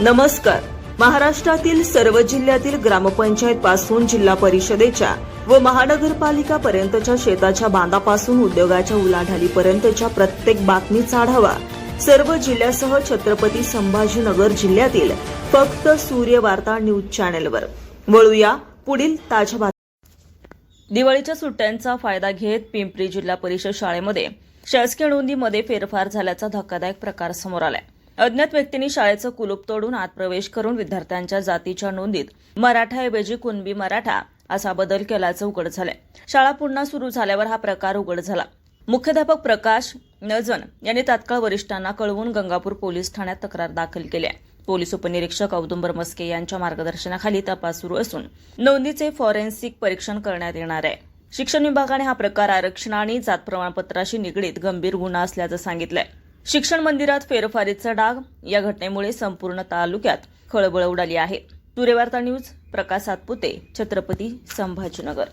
नमस्कार. महाराष्ट्रातील सर्व जिल्ह्यातील ग्रामपंचायत पासून जिल्हा परिषदेच्या व महानगरपालिका पर्यंतच्या शेताच्या बांधापासून उद्योगाच्या उलाढालीपर्यंतच्या प्रत्येक बातमीचा आढावा सर्व जिल्ह्यासह छत्रपती संभाजीनगर जिल्ह्यातील फक्त सूर्य वार्ता न्यूज चॅनेलवर. वळूया पुढील ताज्या बातम्या. दिवाळीच्या सुट्ट्यांचा फायदा घेत पिंपरी जिल्हा परिषद शाळेमध्ये शासकीय नोंदीमध्ये फेरफार झाल्याचा धक्कादायक प्रकार समोर आलाय. अज्ञात व्यक्तींनी शाळेचं कुलूप तोडून आत प्रवेश करून विद्यार्थ्यांच्या जातीच्या नोंदीत मराठाऐवजी कुणबी मराठा असा बदल केल्याचं उघड झालंय. शाळा पुन्हा सुरू झाल्यावर हा प्रकार उघड झाला. मुख्याध्यापक प्रकाश नजन यांनी तात्काळ वरिष्ठांना कळवून गंगापूर पोलीस ठाण्यात तक्रार दाखल केली आहे. पोलीस उपनिरीक्षक औदुंबर मस्के यांच्या मार्गदर्शनाखाली तपास सुरू असून नोंदीचे फॉरेन्सिक परीक्षण करण्यात येणार आहे. शिक्षण विभागाने हा प्रकार आरक्षण आणि जात प्रमाणपत्राशी निगडीत गंभीर गुन्हा असल्याचं सांगितलंय. शिक्षण मंदिरात फेरफारीचा डाग. या घटनेमुळे संपूर्ण तालुक्यात खळबळ उडाली आहे. तुरेवार्ता न्यूज प्रकाश सातपुते छत्रपती संभाजीनगर.